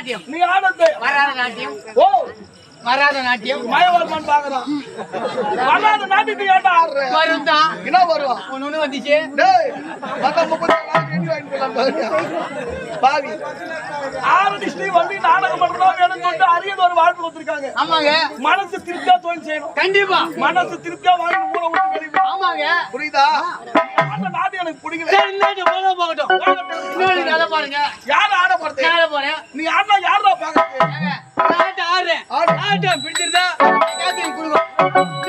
அதே பரதநாட்டியம் நீ ஆடுறது. வராத நாட்டியம் ஓ, வராத நாட்டியம் மயவர்மன் பார்க்கறான். வராத நாட்டுக்கு ஏன்டா ஆடுற? வரும் தான் என்ன வரும்? ஒண்ணு வந்துச்சு டேய், போலாம் பாருங்க. பாவி. ஆறு டிஸ்ட்ரிக்ட் வந்து நாடகம் பண்றோம் வேணும்னு சொல்லிட்டு அரியது ஒரு வாழ்த்து கொடுத்திருக்காங்க. ஆமாங்க. மனசு திருப்தியா தொழில் செய்யணும் கண்டிப்பா. மனசு திருப்தியா விட்டு போ. ஆமாங்க. புரியுதா? நாட்டு எனக்கு பிடிக்கல. போகட்டும். பாருங்க. யார் ஆட போறது? யார போறேன். நீ ஆடுனா யாரா நாட்டு ஆடுறேன். ஆடு. ஆட்டம் பிடிச்சிருந்தா கொடுக்கும்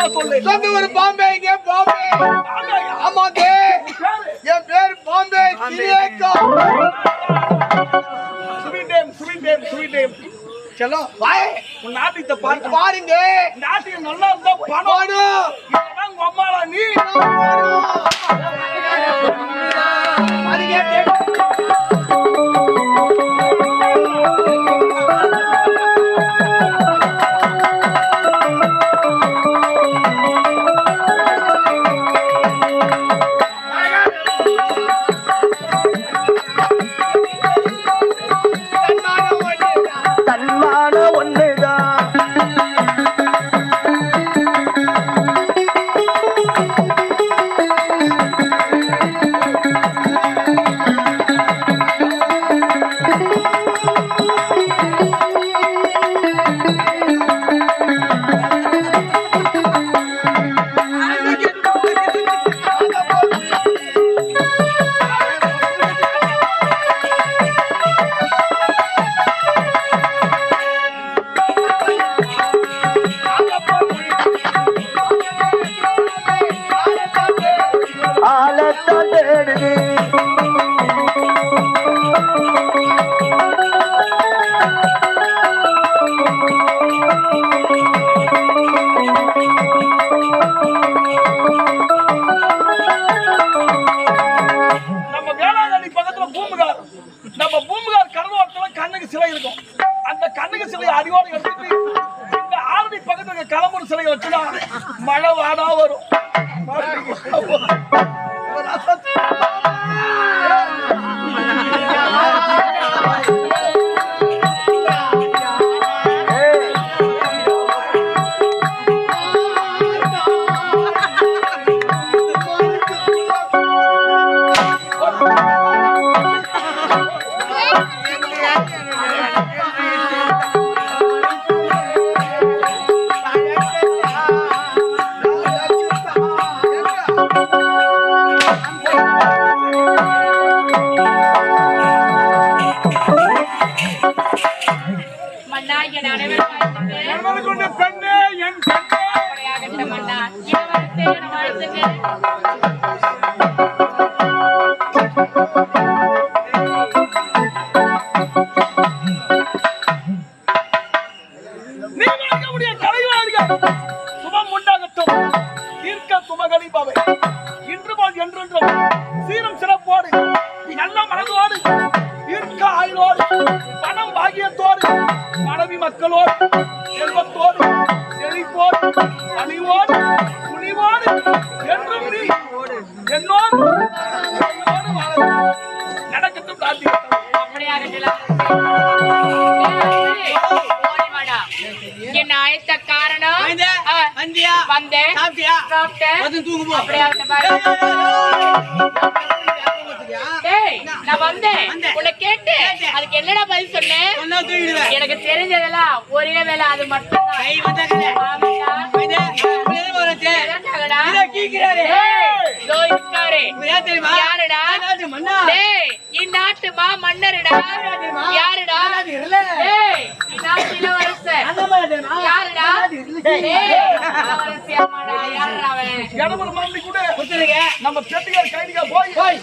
விளக்கமா சொல்லு சொந்த ஒரு பாம்பே இங்க பாம்பே ஆமையா? ஆமாங்க பேரு? என் பேர் Bombay திரியேக்கா sweet name sweet name sweet name வாய் உன் நாட்டியத்தை பாருங்க பாருங்க நாட்டியம் நல்லா இருந்தா பணம் உங்க அம்மாளா நீ அதுக்கே நம்ம பூம்புகார் கடலோரத்துல கண்ணுக்கு சிலை இருக்கும். அந்த கண்ணுக்கு சிலையை அடியோடு எடுத்துட்டு இந்த ஆரணி பக்கத்துல கலம்பூர் சிலை சிலையை வச்சுனா மழை வாடா வரும். சுபம் உண்டாகட்டும். தீர்க்க சுமகலி சாப்பிட்டேன். வந்து தூங்கு நான் வந்தேன். உன்னை கேட்டேன். அதுக்கு என்னடா பதில் சொன்னேன். எனக்கு தெரிஞ்சதெல்லாம் ஒரே வேலை அது. டேய், இந்நாட்டு மா மன்னருடா? யாருடா? யாருடா? யாருடா. நம்ம போய்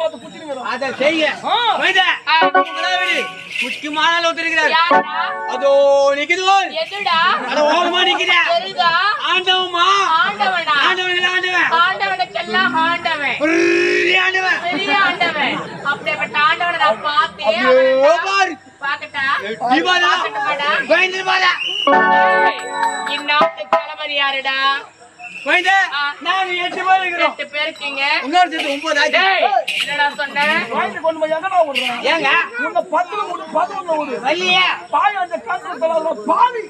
பார்த்து வரும் அதை செய்ய. ஆ. வாய்ந்த, ஆ, உங்களா விடு. முக்கியமான ஆள் ஒருத்தர் இருக்கிறார். யாருடா அதோ நிக்குது போல். எதுடா அட ஓரமா நிக்குதே. தெரியுதா ஆண்டவம்மா. ஆண்டவனா ஆண்டவன் ஆண்டவன். ஆண்டவனுக்கெல்லாம் ஆண்டவன் பெரிய ஆண்டவன். பெரிய ஆண்டவன் அப்படிப்பட்ட ஆண்டவனை நான் பார்த்தே ஐயோ, பாரு. பாக்கட்டா நீ பாரா. பாக்கட்டுமாடா? பயந்து பாரா. டேய், இந்நாட்டு தளபதி யாருடா நாங்க எட்டு பேர் இருக்கிறோம். எட்டு பேர் இருக்கீங்க. இன்னொரு சேர்த்து ஒன்பது ஆச்சு. டேய் என்னடா சொன்ன? வாங்கிட்டு கொண்டு போய் எங்கடா விடுறேன்? ஏங்க? உன்னை பத்துல விடு பதினொன்னு விடு. பாய் அந்த பாவி.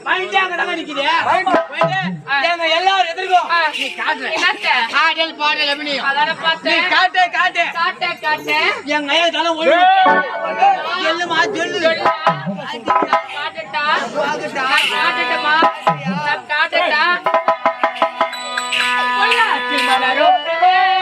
நிக்குது. ஏங்க எல்லாரும் எதிர்க்கும் நீ காட்டு என்னத்த? ஆடல் பாடல் எப்படியும் அதான நீ பார்த்தேன் காட்டு காட்டு. காட்ட காட்ட. என் கையில தலை சொல்லு. சொல்லுடா. காட்டட்டா? காட்டட்டுமா நான் காட்டட்டா I'm not Eh.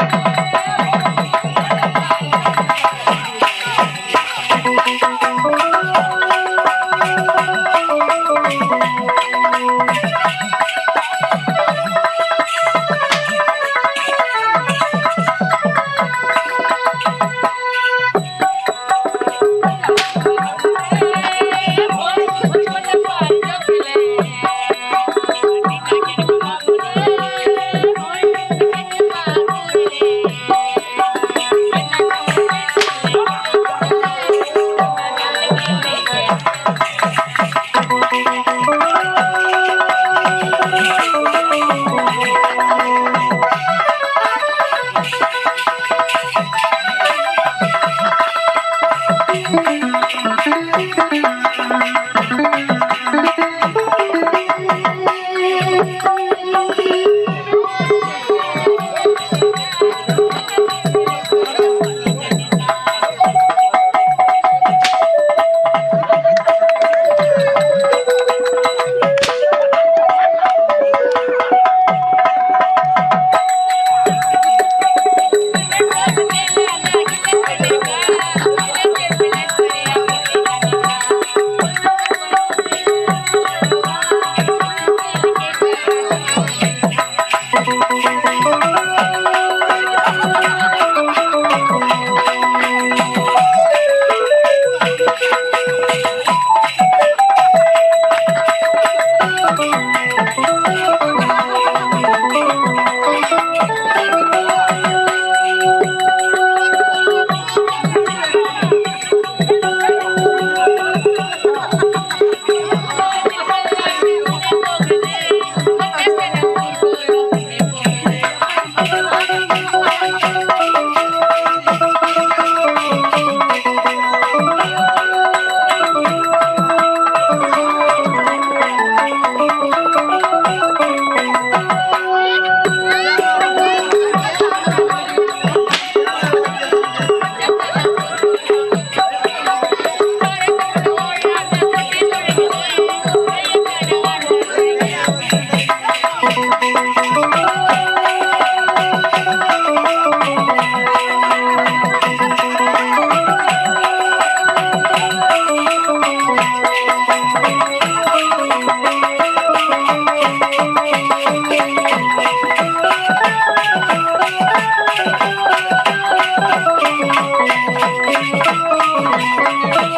Thank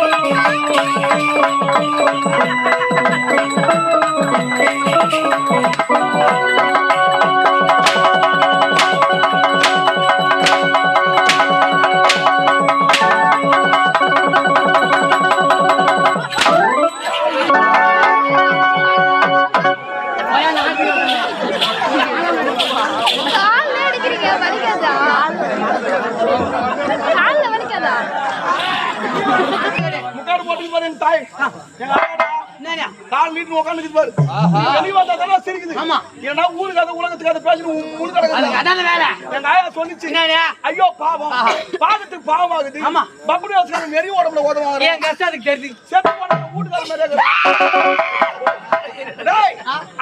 you. கால் நீட்டு உட்காந்துக்குது பாரு. வெளிய தானே சிரிக்குது. ஆமா. ஏன்னா ஊருக்கு அது உலகத்துக்கு அதை பேசணும் அதான வேலை. எங்க ஆயா சொல்லிச்சு? ஐயோ பாவம். பாவத்துக்கு பாவம் ஆகுது. ஆமா. பப்புனு வச்சுக்கான நெறி உடம்புல ஓடுவாங்க ஏன் கஷ்டம் அதுக்கு தெரியுது செத்து போன வீட்டுக்கார. டேய்,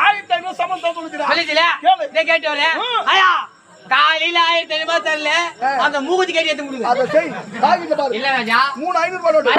ஆயிரத்தி ஐநூறு சம்பளம் தான் சொல்லுச்சுடா. சொல்லிச்சுல? கேளு. இதை கேட்டவரே? ம். ஐயா காலையில ஆயிரத்தி ஐநூறு தரல. அந்த மூக்குத்தி கட்டி எடுத்து கொடுங்க. அதை செய். காகித பாரு. இல்ல ராஜா. மூணு ஐநூறு ரூபாய்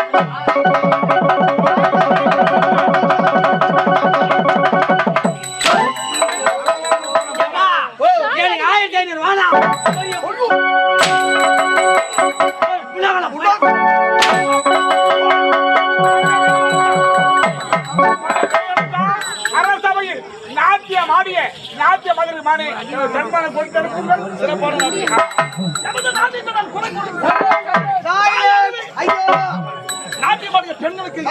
நாட்டியம். எனது நாட்டியத்தை நான் குறை கூறுகிறேன். தாயே ஐயோ நாட்டியமாடிய பெண்களுக்கு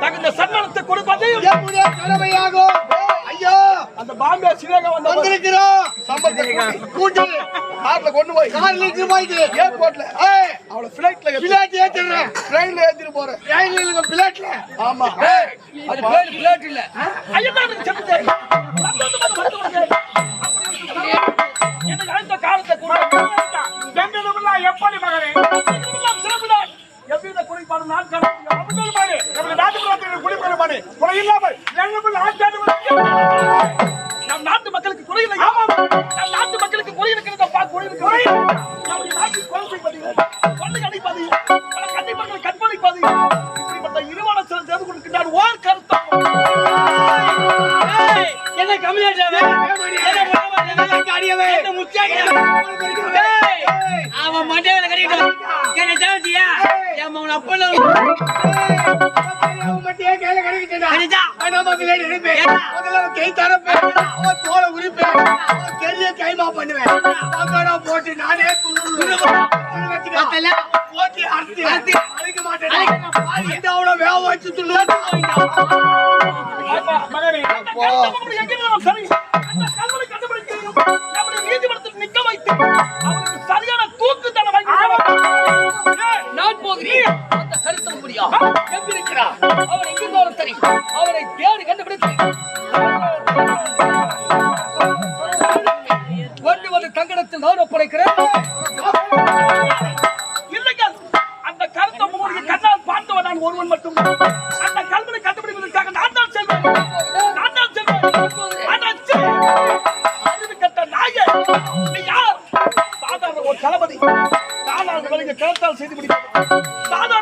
தகுந்த சன்மானத்தை கொடுப்பது எம்முடைய கடமையாகும் ஐயோ! அந்த பாம்பே வந்த வந்திருக்கிறோம். கூட்டி கார்ல கொண்டு போய். கார்ல இட்டு போயிட்டு. ஏர்போர்ட்ல ஏய் அவளை பிளைட்ல பிளாட் ஏத்துறேன் ட்ரெயின்ல ஏத்திட்டு போறேன். பிளாட்ல ஆமா. அது பிளேட் இல்ல. ஐயா எனக்கு காலத்தை கூட. எங்கெல்லாம் எப்படி மகனே? எவ்வித குறைபாடு நான் நம்ம நாட்டுப்புறத்தில் குடிப்பெற பாரு குறை இல்லாமல் நம் நாட்டு மக்களுக்கு குறை இல்லை நம் நாட்டு மக்களுக்கு குறை இருக்கிறது? பா குறை இருக்கிறது? நம்முடைய நாட்டில் குழந்தை பதிவு கொள்ளை அடிப்பது பல கன்னி மக்களை கற்பழிப்பது இப்படிப்பட்ட இருவான சில செய்து கொடுக்கின்றார் ஓர் கருத்தம் என்ன? ஏய், அவன் மண்டையில கட்டிட்டு என்ன சாவச்சியா கைமா பண்ணுவேன். போட்டு நானே. போட்டு அறுத்து. அறுத்து. அரைக்க மாட்டேன். இந்த அவ்வளோ வேக வச்சு நீதிமன்றத்தில் நிக்க வைத்து, அவனுக்கு அந்த முடியா எங்கிருக்கிறார் அவன் எங்கிருந்தாலும் சரி தேடி கண்டுபிடித்து. கொண்டு வந்து தங்கடத்தில் நான் ஒப்படைக்கிறேன் அந்த கருத்தை கண்ணால் பார்த்தவன் நான் ஒருவன் மட்டும். அந்த கல்வனை கண்டுபிடிப்பதற்காக நான் தான் செல்வேன். நான் தான் செல்வேன். அறிவு நாயே, நீ யார்? சாதாரண ஒரு தளபதி. சாதாரண வழியை கருத்தால் செய்து முடிப்பது. சாதாரண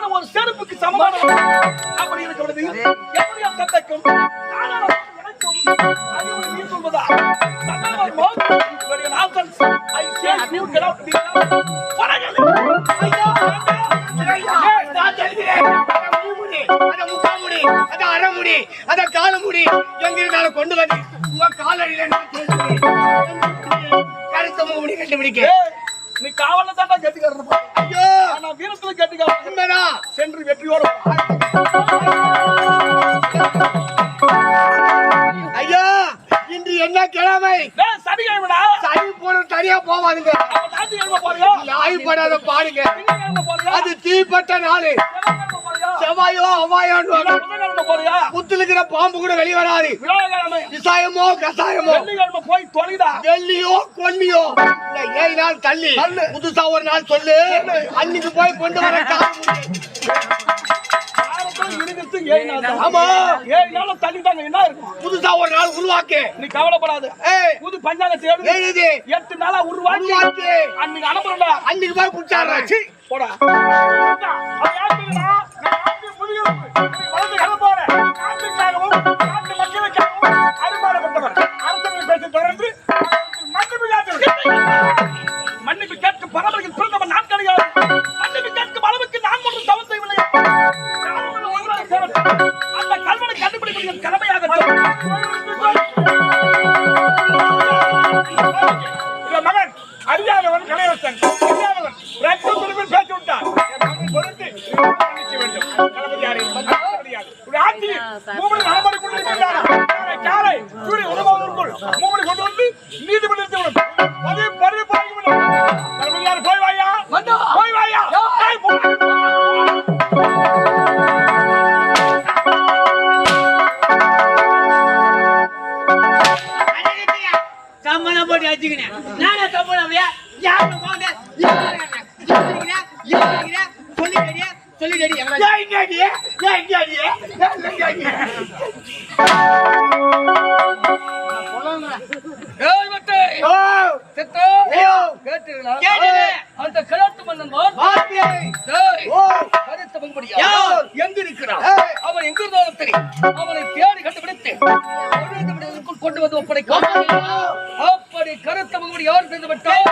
காலடியில நான். கருத்த கண்டுபிடிக்க. ஏய், நீ காவல்ல தாண்டா கெட்டிக்காரன் ஐயோ! ஆனா வீரத்துல கெட்டிக்காரன். உண்மைதான் சென்று வெற்றியோட ஐயா! இன்று என்ன கிழமை? சனிக்கிழமைடா சனி போன தனியா போவாதுங்க. ஆய்வுப்படாத பாருங்க அது தீப்பட்ட நாளு. செவ்வாயோ அவ்வாயோன்னு இருக்கிற பாம்பு கூட வெளிய வராது. விசாயமோ கசாயமோ. போய் தொலைடா வெள்ளியோ இந்த ஏழு நாள் தள்ளி. புதுசா ஒரு நாள் சொல்லு. அன்னைக்கு போய் கொண்டு வர புதுசா ஒரு நாள் உருவாக்கு. நீ கவலைப்படாத. புது பஞ்சாங்கத்தை எழுதி எட்டு நாளா உருவாக்கி. அன்னைக்கு அனுப்புறா அன்னைக்கு போய் குடிச்சாடுறேன் போடா. அது யாருக்குன்னா, நான் நாட்டு முதுகெலும்பு. நீ வளர்ந்து வர போற. நாட்டுக்காகவும், நாட்டு மக்களுக்காகவும் அரும்பாடுபட்டவர். அரசனை பேசி தொடர்ந்து அவருக்கு பங்குபடியா? எங்க இருக்கிறான் அவன் எங்க இருந்தாலும் சரி அவனை தேடி கண்டுபிடித்து கொண்டு வந்து ஒப்படைக்கும். அப்படி கருத்த பங்குபடி யார் செய்து விட்டால்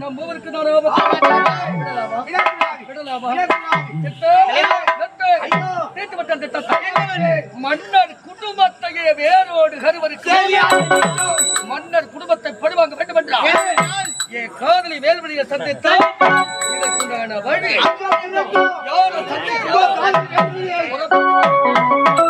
நம் மூவருக்கு தான் மன்னர் குடும்பத்தையே வேரோடு கருவருக்கு மன்னர் குடும்பத்தை படுவாங்க வேண்டும் என்றால் என் காதலி வேல்வழியை சந்தித்தால் இதற்குண்டான வழி